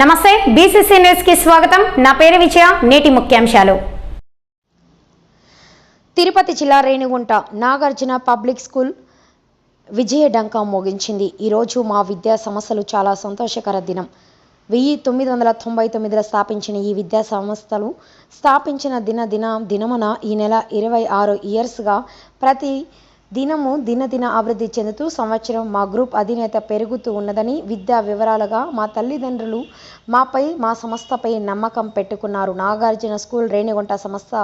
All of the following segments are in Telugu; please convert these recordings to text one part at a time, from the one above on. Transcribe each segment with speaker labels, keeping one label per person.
Speaker 1: నమస్తే బీసీసీ న్యూస్కి స్వాగతం. నా పేరు విజయ నేటి ముఖ్యాంశాలు.
Speaker 2: తిరుపతి జిల్లా రేణిగుంట నాగార్జున పబ్లిక్ స్కూల్ విజయ డంకా మోగించింది. ఈరోజు మా విద్యా సంస్థలు చాలా సంతోషకర దినం. వెయ్యి తొమ్మిది వందల తొంభై తొమ్మిదిలో స్థాపించిన ఈ విద్యా సంస్థలు స్థాపించిన దిన దిన దినమున ఈ నెల ఇరవై ఆరు ఇయర్స్గా ప్రతి దినము దినదిన అభివృద్ధి చెందుతూ సంవత్సరం మా గ్రూప్ అధినేత పెరుగుతూ ఉన్నదని విద్యా వివరాలుగా మా తల్లిదండ్రులు మాపై మా సంస్థపై నమ్మకం పెట్టుకున్నారు. నాగార్జున స్కూల్ రేణిగుంట సంస్థ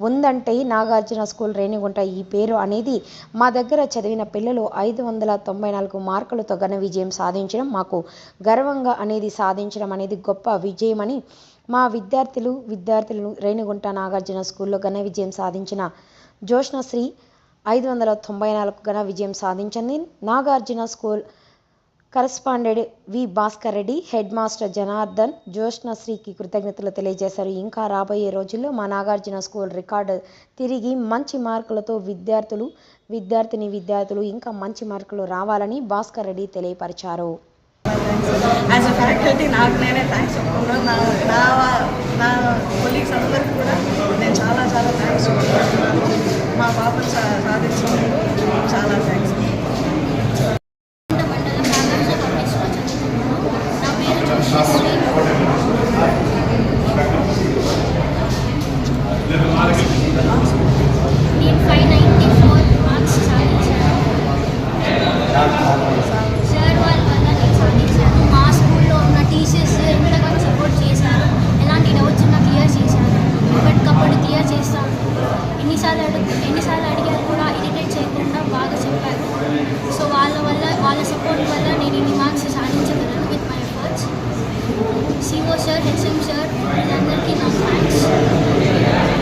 Speaker 2: ఉందంటే నాగార్జున స్కూల్ రేణిగుంట ఈ పేరు అనేది మా దగ్గర చదివిన పిల్లలు ఐదు వందల తొంభై నాలుగు మార్కులతో ఘన విజయం సాధించడం మాకు గర్వంగా అనేది సాధించడం అనేది గొప్ప విజయమని మా విద్యార్థులు విద్యార్థులను రేణిగుంట నాగార్జున స్కూల్లో ఘన విజయం సాధించిన జోష్నశ్రీ ఐదు వందల తొంభై నాలుగు ఘన విజయం సాధించింది. Nagarjuna school correspondent V. Bhaskar Reddy head master Janardhan జ్యోష్ణశ్రీకి కృతజ్ఞతలు తెలియజేశారు. ఇంకా రాబోయే రోజుల్లో మా నాగార్జున స్కూల్ రికార్డు తిరిగి మంచి మార్కులతో విద్యార్థులు విద్యార్థిని విద్యార్థులు ఇంకా మంచి మార్కులు రావాలని భాస్కర్ రెడ్డి తెలియపరిచారు.
Speaker 3: యాజ్ అ ఫ్యాకల్టీ నాకు నేనే థ్యాంక్స్ చెప్పుకున్నాను నా నా నా కొలీగ్స్ అందరికీ కూడా నేను చాలా చాలా థ్యాంక్స్ చెప్పుకుంటున్నాను మా పాపను సాధించినందుకు చాలా థ్యాంక్స్
Speaker 4: నేను ఫైవ్ నైంటీ ఫోర్ మార్క్స్ సాధించాను.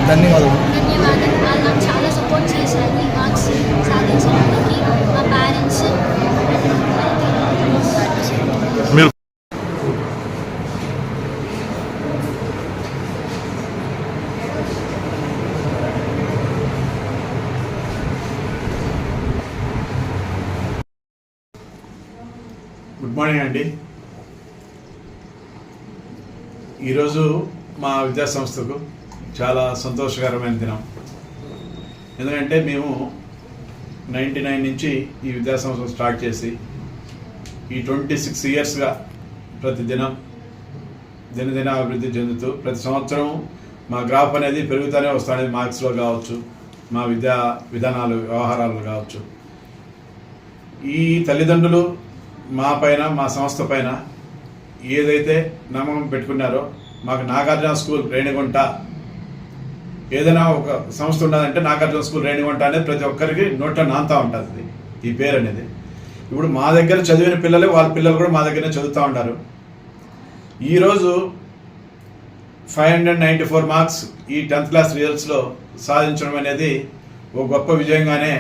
Speaker 5: ధన్యవాదాలు.
Speaker 4: ధన్యవాదాలు. వాళ్ళు నాకు చాలా సపోర్ట్ చేశారు. ఈ మార్క్స్ సాధించడానికి మా పేరెంట్స్
Speaker 5: మీరు
Speaker 6: గుడ్ మార్నింగ్ అండి ఈరోజు మా విద్యా సంస్థకు చాలా సంతోషకరమైన దినం. ఎందుకంటే మేము నైంటీ నైన్ నుంచి ఈ విద్యా సంస్థ స్టార్ట్ చేసి ఈ ట్వంటీ సిక్స్ ఇయర్స్గా ప్రతి దినం దినదిన అభివృద్ధి చెందుతూ ప్రతి సంవత్సరం మా గ్రాఫ్ అనేది పెరుగుతూనే వస్తుంది మార్క్స్లో కావచ్చు మా విద్యా విధానాలు వ్యవహారాలు కావచ్చు. ఈ తల్లిదండ్రులు మా పైన మా సంస్థ పైన ఏదైతే నమ్మకం పెట్టుకున్నారో మాకు నాగార్జున స్కూల్ రేణిగుంట ఏదైనా ఒక సంస్థ ఉన్నదంటే నాగార్జున స్కూల్ రేణిగుంట అనేది ప్రతి ఒక్కరికి నోట్లో నాంతా ఉంటుంది. ఈ పేరు అనేది. ఇప్పుడు మా దగ్గర చదివిన పిల్లలే వాళ్ళ పిల్లలు కూడా మా దగ్గరనే చదువుతూ ఉంటారు ఈరోజు five hundred ninety four marks ఈ టెన్త్ క్లాస్ రిజల్ట్స్లో సాధించడం అనేది ఒక గొప్ప విజయంగానే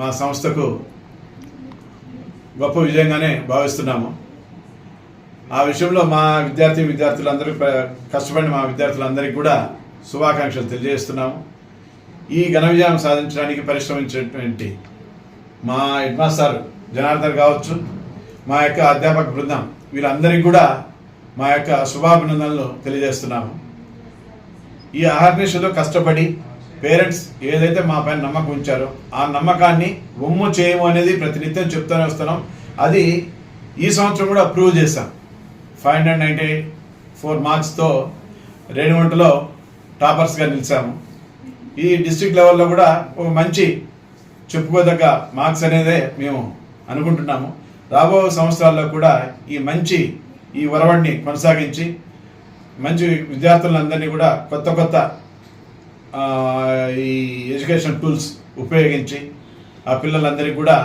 Speaker 6: మా సంస్థకు గొప్ప విజయంగానే భావిస్తున్నాము. ఆ విషయంలో మా విద్యార్థి విద్యార్థులందరూ కష్టపడిన మా విద్యార్థులందరికీ కూడా శుభాకాంక్షలు తెలియజేస్తున్నాము. ఈ ఘన విజయం సాధించడానికి పరిశ్రమించినటువంటి మా హెడ్ మాస్టర్ జనార్దన్ కావచ్చు మా యొక్క అధ్యాపక బృందం వీళ్ళందరికీ కూడా మా యొక్క శుభాభినందనలు తెలియజేస్తున్నాము. ఈ ఆహర్నిషలో కష్టపడి పేరెంట్స్ ఏదైతే మా పైన నమ్మకం ఉంచారో ఆ నమ్మకాన్ని ఒమ్ము చేయము అనేది ప్రతినిత్యం చెప్తూనే వస్తున్నాం. అది ఈ సంవత్సరం కూడా ప్రూవ్ చేశాం. ఫైవ్ హండ్రెడ్ నైంటీ ఫోర్ మార్క్స్తో రేణిగుంటలో టాపర్స్గా నిలిచాము. ఈ డిస్టిక్ లెవెల్లో కూడా ఒక మంచి చెప్పుకోదగ్గ మార్క్స్ అనేదే మేము అనుకుంటున్నాము. రాబో సంవత్సరాల్లో కూడా ఈ మంచి ఈ ఒరవడిని కొనసాగించి మంచి విద్యార్థులందరినీ కూడా కొత్త కొత్త ఈ ఎడ్యుకేషన్ టూల్స్ ఉపయోగించి ఆ పిల్లలందరికీ కూడా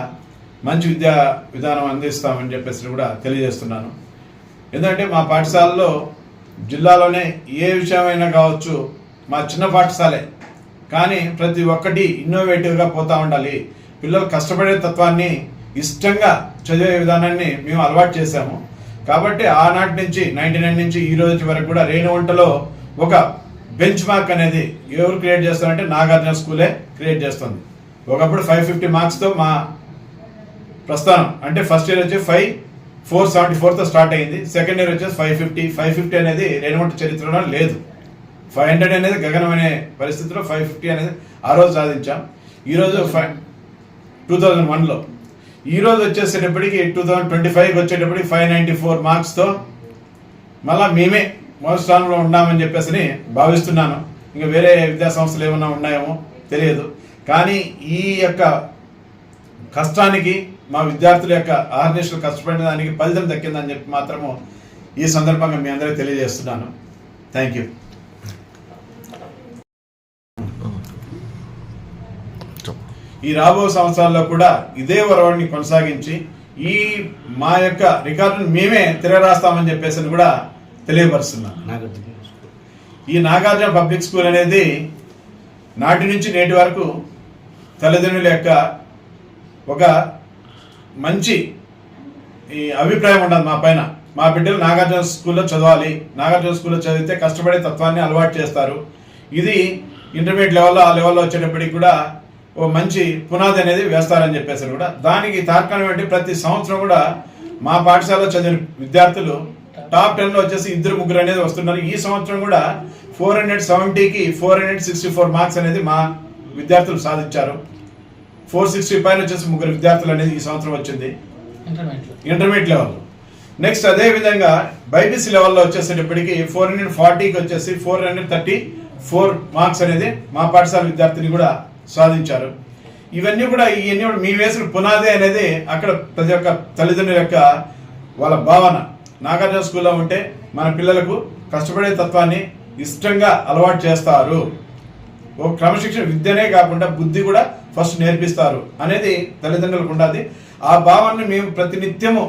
Speaker 6: మంచి విద్యా విధానం అందిస్తామని చెప్పేసి కూడా తెలియజేస్తున్నాను. ఎందుకంటే మా పాఠశాలలో జిల్లాలోనే ఏ విషయమైనా కావచ్చు మా చిన్న పాఠశాలే. కానీ ప్రతి ఒక్కటి ఇన్నోవేటివ్గా పోతూ ఉండాలి. పిల్లలు కష్టపడే తత్వాన్ని ఇష్టంగా చదివే విధానాన్ని మేము అలవాటు చేశాము. కాబట్టి ఆనాటి నుంచి నైన్టీ నైన్ నుంచి ఈ రోజు వరకు కూడా రేణువంటలో ఒక బెంచ్ మార్క్ అనేది ఎవరు క్రియేట్ చేస్తారంటే నాగార్జున స్కూలే క్రియేట్ చేస్తుంది. ఒకప్పుడు ఫైవ్ ఫిఫ్టీ మార్క్స్తో మా ప్రస్థానం. అంటే ఫస్ట్ ఇయర్ వచ్చి ఫైవ్ ఫోర్ సెవెంటీ ఫోర్తో స్టార్ట్ అయింది. సెకండ్ ఇయర్ వచ్చేసి ఫైవ్ ఫిఫ్టీ ఫైవ్ ఫిఫ్టీ అనేది రేణుగుంట చరిత్రలో లేదు. ఫైవ్ హండ్రెడ్ అనేది గగనం అనే పరిస్థితిలో ఫైవ్ ఫిఫ్టీ అనేది ఆ రోజు సాధించాం. ఈరోజు ఫైవ్ టూ థౌజండ్ వన్లో. ఈరోజు వచ్చేసేటప్పటికి టూ థౌజండ్ ట్వంటీ ఫైవ్కి వచ్చేటప్పటికి ఫైవ్ నైంటీ ఫోర్ మార్క్స్తో మళ్ళీ మేమే మొదటి స్థానంలో ఉన్నామని చెప్పేసి భావిస్తున్నాను. ఇంకా వేరే విద్యా సంస్థలు ఏమన్నా ఉన్నాయేమో తెలియదు. కానీ ఈ యొక్క కష్టానికి మా విద్యార్థుల యొక్క ఆర్నేషన్ కష్టపడిన దానికి ఫలితం దక్కిందని చెప్పి మాత్రము ఈ సందర్భంగా మీ అందరికీ తెలియజేస్తున్నాను. Thank you. ఈ రాబో సంవత్సరాల్లో కూడా ఇదే వరవడిని కొనసాగించి ఈ మా యొక్క రికార్డును మేమే తిరగరాస్తామని చెప్పేసి కూడా తెలియపరుస్తున్నాను. ఈ నాగార్జున పబ్లిక్ స్కూల్ అనేది నాటి నుంచి నేటి వరకు తల్లిదండ్రుల యొక్క ఒక మంచి ఈ అభిప్రాయం ఉండదు మా పైన. మా బిడ్డలు నాగార్జున స్కూల్లో చదవాలి నాగార్జున స్కూల్లో చదివితే కష్టపడే తత్వాన్ని అలవాటు చేస్తారు. ఇది ఇంటర్మీడియట్ లెవెల్లో ఆ లెవెల్లో వచ్చేటప్పటికి కూడా ఓ మంచి పునాది అనేది వేస్తారని చెప్పేసి కూడా. దానికి తార్కాణం ఏంటి? ప్రతి సంవత్సరం కూడా మా పాఠశాలలో చదివిన విద్యార్థులు టాప్ టెన్లో వచ్చేసి ఇద్దరు ముగ్గురు అనేది వస్తున్నారు. ఈ సంవత్సరం కూడా four hundred సెవెంటీకి four hundred sixty four marks అనేది మా విద్యార్థులు సాధించారు. ఫోర్ సిక్స్టీ పైన వచ్చేసి ముగ్గురు విద్యార్థులు అనేది ఈ సంవత్సరం వచ్చింది. Intermediate level. నెక్స్ట్ అదే విధంగా బైపీసీ లెవెల్లో వచ్చేసేటప్పటికి ఫోర్ హండ్రెడ్ ఫార్టీకి వచ్చేసి four hundred thirty four marks అనేది మా పాఠశాల విద్యార్థిని కూడా సాధించారు. ఇవన్నీ కూడా ఇవన్నీ కూడా మీ వేసిన పునాది అనేది అక్కడ ప్రతి ఒక్క తల్లిదండ్రుల యొక్క వాళ్ళ భావన. నాగార్జున స్కూల్లో ఉంటే మన పిల్లలకు కష్టపడే తత్వాన్ని ఇష్టంగా అలవాటు చేస్తారు. ఓ క్రమశిక్షణ విద్యనే కాకుండా బుద్ధి కూడా ఫస్ట్ నేర్పిస్తారు అనేది తల్లిదండ్రులకు ఉండాలి ఆ భావాన్ని మేము ప్రతినిత్యము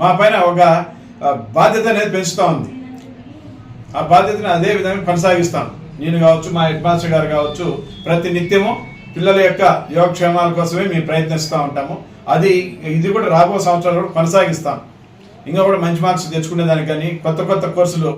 Speaker 6: మా పైన ఒక బాధ్యత అనేది పెంచుతూ ఉంది. ఆ బాధ్యతను అదే విధంగా కొనసాగిస్తాం. నేను కావచ్చు మా హెడ్ మాస్టర్ గారు కావచ్చు ప్రతి నిత్యము పిల్లల యొక్క యోగక్షేమాల కోసమే మేము ప్రయత్నిస్తూ ఉంటాము. అది ఇది కూడా రాబో సంవత్సరాలు కూడా కొనసాగిస్తాం. ఇంకా కూడా మంచి మార్క్స్ తెచ్చుకునే దానికి కానీ కొత్త కొత్త కోర్సులు